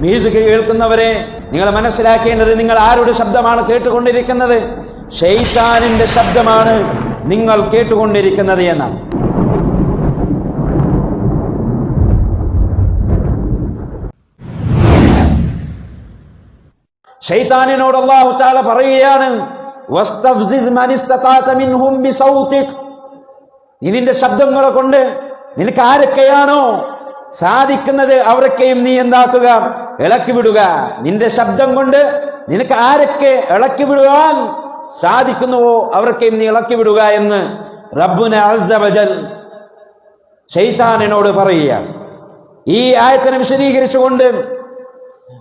Music കേൾക്കുന്നവരെ നിങ്ങൾ മനസ്സിലാക്കേണ്ടത് നിങ്ങൾ ആരുടെ ശബ്ദമാണ് കേട്ടുകൊണ്ടിരിക്കുന്നത്? ഷെയ്ത്താനിന്റെ ശബ്ദമാണ് നിങ്ങൾ കേട്ടുകൊണ്ടിരിക്കുന്നത് എന്നാണ് ഷെയ്ത്താനിനോട് അള്ളാഹു താല പറയുകയാണ് നിന്റെ മൻ മിൻഹും ബിസൗതിക്." ഇതിന്റെ ശബ്ദങ്ങളെ കൊണ്ട് നിനക്ക് ആരൊക്കെയാണോ സാധിക്കുന്നത് അവരൊക്കെയും നീ എന്താക്കുക? ഇളക്കി വിടുക. നിന്റെ ശബ്ദം കൊണ്ട് നിനക്ക് ആരൊക്കെ ഇളക്കി വിടുവാൻ സാധിക്കുന്നുവോ അവർക്കെയും നീ ഇളക്കി വിടുക എന്ന് റബ്ബുന ഷെയ്ത്താനിനോട് പറയുകയാണ്. ഈ ആയത്തിനെ വിശദീകരിച്ചുകൊണ്ട്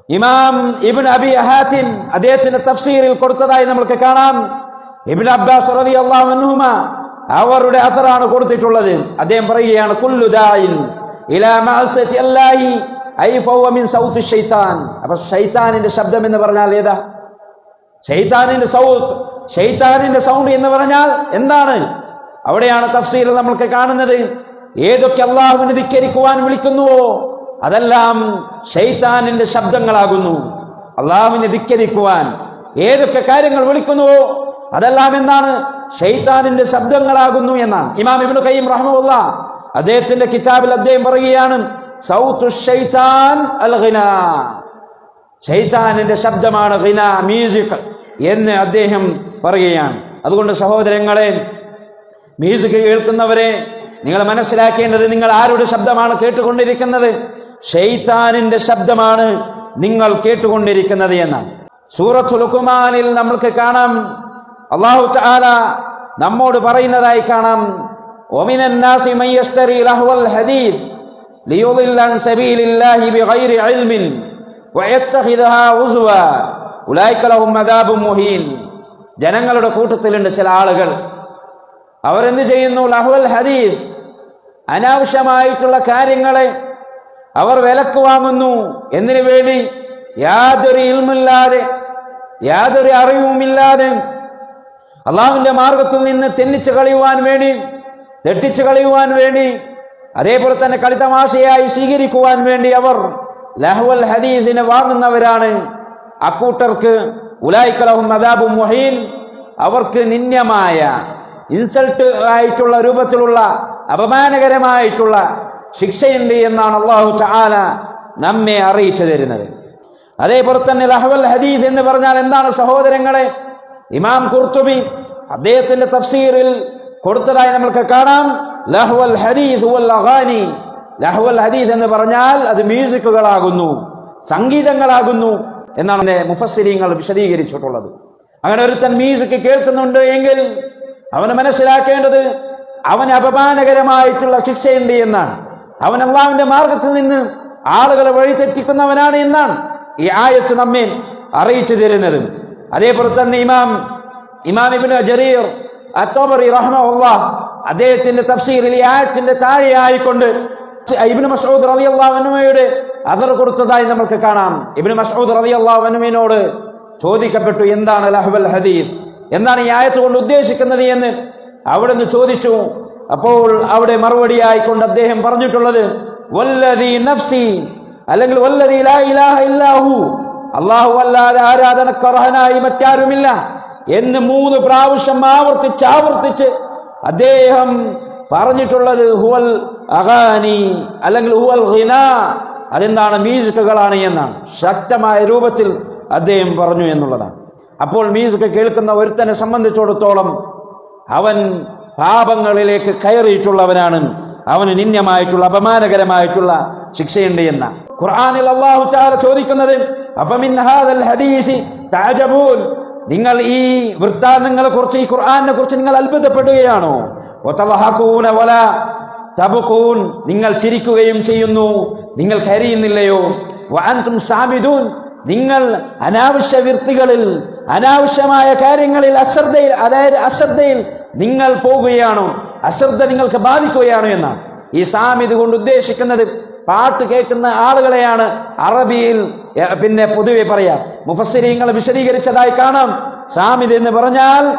ഇമാം ഇബിൻ അബി അഹാത്തിൻ അദ്ദേഹത്തിന്റെ തഫ്സീറിൽ കൊടുത്തതായി നമുക്ക് കാണാം. ഇബിൻ അബ്ബാസ് അവരുടെ അസറാണ് കൊടുത്തിട്ടുള്ളത്. അദ്ദേഹം പറയുകയാണ് കുല്ലു ദായിൻ ഇലാ അല്ലാഹി ഐ ഫവ മിൻ സൗത്ത് ഷെയ്ത്താൻ അപ്പൊ ഷെയ്ത്താനിന്റെ ശബ്ദം എന്ന് പറഞ്ഞാൽ ഏതാ? ഷെയ്ത്താനിന്റെ സൗത്ത്. ഷെയ്ത്താനിന്റെ സൗണ്ട് എന്ന് പറഞ്ഞാൽ എന്താണ്? അവിടെയാണ് തഫ്സീൽ നമ്മൾക്ക് കാണുന്നത്. ഏതൊക്കെ അള്ളാഹുവിനെ ധിക്കരിക്കുവാൻ വിളിക്കുന്നുവോ അതെല്ലാം ഷെയ്ത്താനിന്റെ ശബ്ദങ്ങളാകുന്നു. അള്ളാഹുവിനെ ധിക്കരിക്കുവാൻ. ഏതൊക്കെ കാര്യങ്ങൾ വിളിക്കുന്നുവോ അതെല്ലാം എന്താണ്? ഷെയ്ത്താനിന്റെ ശബ്ദങ്ങളാകുന്നു എന്നാണ്. ഇമാം ഇബ്നു ഖയ്യിം റഹ്മുല്ല അദ്ദേഹത്തിന്റെ കിതാബിൽ അദ്ദേഹം പറയുകയാണ് ഷെയ്ത്താനിന്റെ ശബ്ദമാണ് ഹിന മ്യൂസിക് എന്ന് അദ്ദേഹം പറയുകയാണ്. അതുകൊണ്ട് സഹോദരങ്ങളെ മ്യൂസിക് കേൾക്കുന്നവരെ നിങ്ങൾ മനസ്സിലാക്കേണ്ടത് നിങ്ങൾ ആരുടെ ശബ്ദമാണ് കേട്ടുകൊണ്ടിരിക്കുന്നത്? ഷെയ്ത്താനിന്റെ ശബ്ദമാണ് നിങ്ങൾ കേട്ടുകൊണ്ടിരിക്കുന്നത് എന്നാണ്. സൂറത്തുലുക്കുമാനിൽ നമ്മൾക്ക് കാണാം. അള്ളാഹു താല നമ്മോട് പറയുന്നതായി കാണാം. ഒമിനന്നാസി മയ്യസ്തരി ലഹുവൽ ഹദീദ്. ليضل عن سبيل الله بغير علم ويتخذها عزوا أولئك لهم عذاب مهين ജനങ്ങളുടെ കൂട്ടത്തിലുണ്ട് ചില ആളുകൾ അവരെന്ത് ചെയ്യുന്നു ലഹുൽ ഹദീസ് അനാവശ്യമായിട്ടുള്ള കാര്യങ്ങളെ അവർ വിലക്ക് വാങ്ങുന്നു എന്തിനു വേണ്ടി യാതൊരു ഇൽമില്ലാതെ യാതൊരു അറിവുമില്ലാതെ അള്ളാഹുവിന്റെ മാർഗത്തിൽ നിന്ന് തെന്നിച്ച് കളയുവാൻ വേണ്ടി തെറ്റിച്ച് കളയുവാൻ വേണ്ടി അതേപോലെ തന്നെ കളിതമാശയായി സ്വീകരിക്കുവാൻ വേണ്ടി അവർ ലഹ്വൽ ഹദീസിനെ വാങ്ങുന്നവരാണ്. അക്കൂട്ടർക്ക് ഉലായിക്കലഹും മദാബും മൊഹീൻ. അവർക്ക് നിന്യമായ ഇൻസൾട്ട് ആയിട്ടുള്ള രൂപത്തിലുള്ള അപമാനകരമായിട്ടുള്ള ശിക്ഷയുണ്ട് എന്നാണ് അള്ളാഹു ചാല നമ്മെ അറിയിച്ചു തരുന്നത്. അതേപോലെ തന്നെ ലഹവൽ ഹദീസ് എന്ന് പറഞ്ഞാൽ എന്താണ് സഹോദരങ്ങളെ? ഇമാം കുർത്തുബി അദ്ദേഹത്തിന്റെ തഫ്സീറിൽ കൊടുത്തതായി നമ്മൾക്ക് കാണാം. ലഹ്വൽ വൽ അഗാനി. ലഹ്വൽ ഹദീസ് എന്ന് പറഞ്ഞാൽ അത് മ്യൂസിക്കുകളാകുന്നു സംഗീതങ്ങളാകുന്നു എന്നാണ് എന്റെ മുഫസ്സിരിങ്ങൾ വിശദീകരിച്ചിട്ടുള്ളത്. അങ്ങനെ ഒരുത്തൻ മ്യൂസിക് കേൾക്കുന്നുണ്ട് എങ്കിൽ അവന് മനസ്സിലാക്കേണ്ടത് അവന് അപമാനകരമായിട്ടുള്ള ശിക്ഷയുണ്ട് എന്നാണ്. അവൻ അള്ളാവിന്റെ മാർഗത്തിൽ നിന്ന് ആളുകളെ വഴിതെറ്റിക്കുന്നവനാണ് എന്നാണ് ഈ ആയത്ത് നമ്മെ അറിയിച്ചു തരുന്നത്. അതേപോലെ തന്നെ ഇമാം ഇമാം ഇബ്നു ജറീർ അത്തോബറി റഹ്മുള്ള അദ്ദേഹത്തിന്റെ തഫ്സീറിൽ ഈ ആയത്തിന്റെ താഴെയായിക്കൊണ്ട് ഇബ്നു മസ്ഊദ് റളിയല്ലാഹു അൻഹുയുടെ അതർ കൊടുത്തതായി നമുക്ക് കാണാം. ഇബ്നു മസ്ഊദ് റളിയല്ലാഹു അൻഹുവിനോട് ചോദിക്കപ്പെട്ടു എന്താണ് ലഹ്വൽ ഹദീദ്? എന്താണ് ഈ ആയത്ത് കൊണ്ട് ഉദ്ദേശിക്കുന്നത് എന്ന്? അവിടുന്ന് ചോദിച്ചു. അപ്പോൾ അവിടെ മറുപടിയായിക്കൊണ്ട് അദ്ദേഹം പറഞ്ഞിട്ടുള്ളത് വല്ലദീ നഫ്സി അല്ലെങ്കിൽ വല്ലദീ ലാ ഇലാഹ ഇല്ലാഹു. അള്ളാഹു അല്ലാതെ ആരാധനക്കർഹനായി മറ്റാരുമില്ല. എന്ന് മൂന്ന് പ്രാവശ്യം ആവർത്തിച്ച് ആവർത്തിച്ച് അദ്ദേഹം പറഞ്ഞിട്ടുള്ളത് ഹുവൽ അഗാനി അല്ലെങ്കിൽ ഹുവൽ ഹിന അതെന്താണ് മ്യൂസിക്കുകളാണ് എന്നാണ്. ശക്തമായ രൂപത്തിൽ അദ്ദേഹം പറഞ്ഞു എന്നുള്ളതാണ്. അപ്പോൾ മ്യൂസിക് കേൾക്കുന്ന ഒരുത്തനെ സംബന്ധിച്ചിടത്തോളം അവൻ പാപങ്ങളിലേക്ക് കയറിയിട്ടുള്ളവനാണ്. അവന് നിന്ദ്യമായിട്ടുള്ള അപമാനകരമായിട്ടുള്ള ശിക്ഷയുണ്ട് എന്ന ഖുർആാനിൽ അള്ളാഹു ചോദിക്കുന്നത് അഫമിൻ ഹാദൽ ഹദീസി നിങ്ങൾ ഈ വൃത്താന്തങ്ങളെ കുറിച്ച് ഈ ഖുർആനെ കുറിച്ച് നിങ്ങൾ അത്ഭുതപ്പെടുകയാണോ? തബഖൂൻ നിങ്ങൾ ചിരിക്കുകയും ചെയ്യുന്നു. നിങ്ങൾ കരയുന്നില്ലയോ? വാൻതും സാമിദൂൻ നിങ്ങൾ അനാവശ്യ വൃത്തികളിൽ അനാവശ്യമായ കാര്യങ്ങളിൽ അശ്രദ്ധയിൽ അതായത് അശ്രദ്ധയിൽ നിങ്ങൾ പോകുകയാണോ? അശ്രദ്ധ നിങ്ങൾക്ക് ബാധിക്കുകയാണോ എന്നാണ് ഈ സാമിത് കൊണ്ട് ഉദ്ദേശിക്കുന്നത്. പാട്ട് കേൾക്കുന്ന ആളുകളെയാണ് അറബിയിൽ പിന്നെ പൊതുവെ പറയാം. മുഫസ്സിരിങ്ങൾ വിശദീകരിച്ചതായി കാണാം. സാമിത് എന്ന് പറഞ്ഞാൽ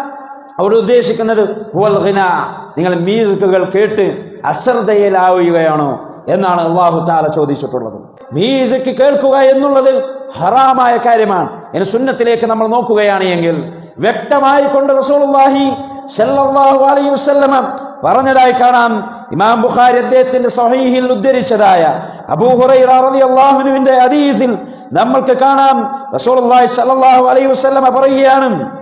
അവർ ഉദ്ദേശിക്കുന്നത് നിങ്ങൾ മ്യൂസിക്കുകൾ കേട്ട് അശ്രദ്ധയിലാവുകയാണോ എന്നാണ് അള്ളാഹു താല ചോദിച്ചിട്ടുള്ളത്. മ്യൂസിക് കേൾക്കുക എന്നുള്ളത് ഹറാമായ കാര്യമാണ്. ഇനി സുന്നത്തിലേക്ക് നമ്മൾ നോക്കുകയാണ് എങ്കിൽ വ്യക്തമായി കൊണ്ട് വസല്ലമ പറഞ്ഞതായി കാണാം. ഇമാം ബുഖാരി അദ്ദേഹത്തിന്റെ സ്വഹീഹിൽ ഉദ്ധരിച്ചതായ അബൂ ഹുറൈറ റളിയല്ലാഹു അൻഹുവിന്റെ ഹദീസിൽ നമ്മൾക്ക് കാണാം. റസൂലുള്ളാഹി സ്വല്ലല്ലാഹു അലൈഹി വസല്ലമ പറയുകയാണ്.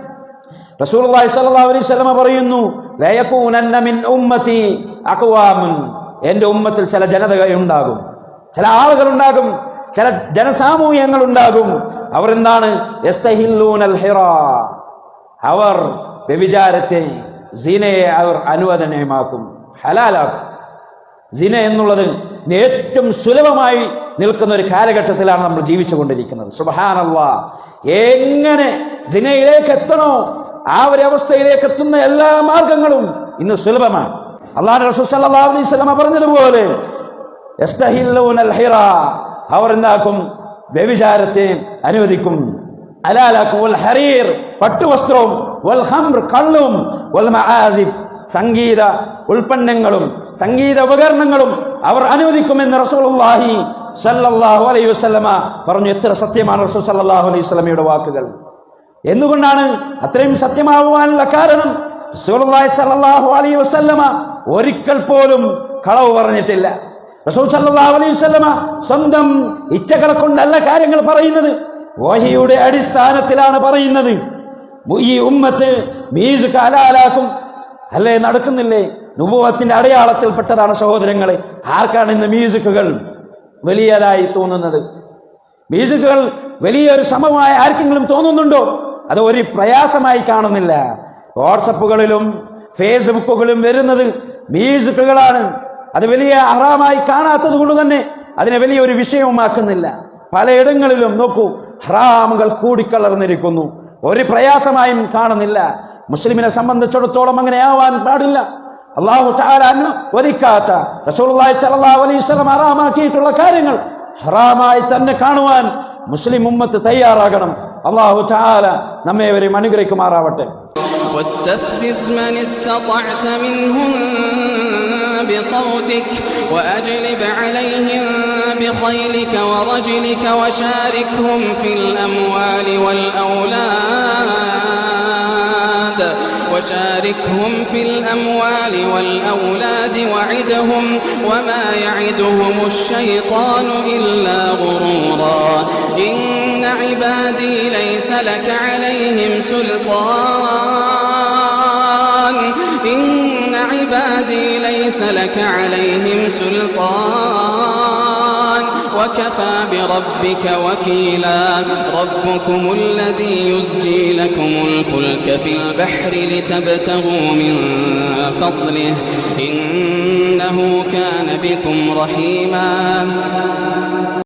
റസൂലുള്ളാഹി സ്വല്ലല്ലാഹു അലൈഹി വസല്ലമ പറയുന്നു ലയകൂനന്ന മിൻ ഉമ്മത്തി അഖ്വാമുൻ. എന്റെ ഉമ്മത്തിൽ ചില ജനതകൾ ഉണ്ടാകും. ചില ആളുകൾ ഉണ്ടാകും ചില ജനസാമൂഹ്യങ്ങൾ ഉണ്ടാകും. അവർ എന്താണ്? അവർ വ്യഭിചാരത്തെ സീനയെ അവർ അനുവദനീയമാക്കും. ഹലാലാക്കും ജിന എന്നുള്ളത് ഏറ്റവും സുലഭമായി നിൽക്കുന്ന ഒരു കാലഘട്ടത്തിലാണ് നമ്മൾ ജീവിച്ചുകൊണ്ടിരിക്കുന്നത്. സുബഹാനല്ല. എങ്ങനെ ജിനയിലേക്ക് എത്തണോ ആ ഒരു അവസ്ഥയിലേക്ക് എത്തുന്ന എല്ലാ മാർഗങ്ങളും ഇന്ന് സുലഭമാണ്. അള്ളാഹു റസൂൽ സല്ലല്ലാഹു അലൈഹി വസല്ലമ പറഞ്ഞതുപോലെ അവർ എന്താക്കും? വ്യഭിചാരത്തെ അനുവദിക്കും. അലാലാക്കും. ഹരീർ പട്ടുവസ്ത്രവും വൽ ഹംർ കള്ളും വൽ സംഗീത ഉൽപ്പന്നങ്ങളും സംഗീത ഉപകരണങ്ങളും അവർ അനുവദിക്കുമെന്ന് റസൂലുള്ളാഹി സല്ലല്ലാഹു അലൈഹി വസല്ലമ പറഞ്ഞു. എത്ര സത്യമാണ് റസൂൽ സല്ലല്ലാഹു അലൈഹി വസല്ലമയുടെ വാക്കുകൾ. എന്തുകൊണ്ടാണ് അത്രയും സത്യമാവുവാനുള്ള കാരണം? റസൂലുള്ളാഹി സല്ലല്ലാഹു അലൈഹി വസല്ലമ ഒരിക്കൽ പോലും കളവ് പറഞ്ഞിട്ടില്ല. റസൂൽ സല്ലല്ലാഹു അലൈഹി വസല്ലമ സ്വന്തം ഇച്ഛകളെ കൊണ്ടല്ല കാര്യങ്ങൾ പറയുന്നത്. വഹിയുടെ അടിസ്ഥാനത്തിലാണ് പറയുന്നത്. ഈ ഉമ്മത്ത് മീസ് ഹലാലാക്കും അല്ലേ? നടക്കുന്നില്ലേ? നുഭവത്തിന്റെ അടയാളത്തിൽപ്പെട്ടതാണ് സഹോദരങ്ങളെ. ആർക്കാണ് ഇന്ന് മ്യൂസിക്കുകൾ വലിയതായി തോന്നുന്നത്? മ്യൂസിക്കുകൾ വലിയൊരു ശ്രമമായി ആർക്കെങ്കിലും തോന്നുന്നുണ്ടോ? അത് ഒരു പ്രയാസമായി കാണുന്നില്ല. വാട്സപ്പുകളിലും ഫേസ്ബുക്കുകളിലും വരുന്നത് മ്യൂസിക്കുകളാണ്. അത് വലിയ ഹറാമായി കാണാത്തത് കൊണ്ട് തന്നെ അതിനെ വലിയൊരു വിഷയവുമാക്കുന്നില്ല. പലയിടങ്ങളിലും നോക്കൂ ഹറാമുകൾ കൂടിക്കലർന്നിരിക്കുന്നു. ഒരു പ്രയാസമായും കാണുന്നില്ല. മുസ്ലിമിനെ സംബന്ധിച്ചിടത്തോളം അങ്ങനെ ആവാൻ പാടില്ല അള്ളാഹു താല അനുവദിക്കാത്ത റസൂലുള്ളാഹി സ്വല്ലല്ലാഹു അലൈഹി വസല്ലം ഹറാമാക്കിയിട്ടുള്ള കാര്യങ്ങൾ ഹറാമായി തന്നെ കാണുവാൻ മുസ്ലിം ഉമ്മത്ത് തയ്യാറാകണം അള്ളാഹു താല നമ്മെ വരെയും അനുഗ്രഹിക്കുമാറാവട്ടെ واستفزز من استطعت منهم بصوتك وأجلب عليهم بخيلك ورجلك وشاركهم في الأموال والأولاد وشاركهم في الأموال والأولاد وعدهم وما يعدهم الشيطان إلا غرورا. إن عبادي ليس لك عليهم سلطان. إن عبادي ليس لك عليهم سلطان. وكفى بربك وكيلا. ربكم الذي يزجي لكم الفلك في البحر لتبتغوا من فضله. إنه كان بكم رحيما.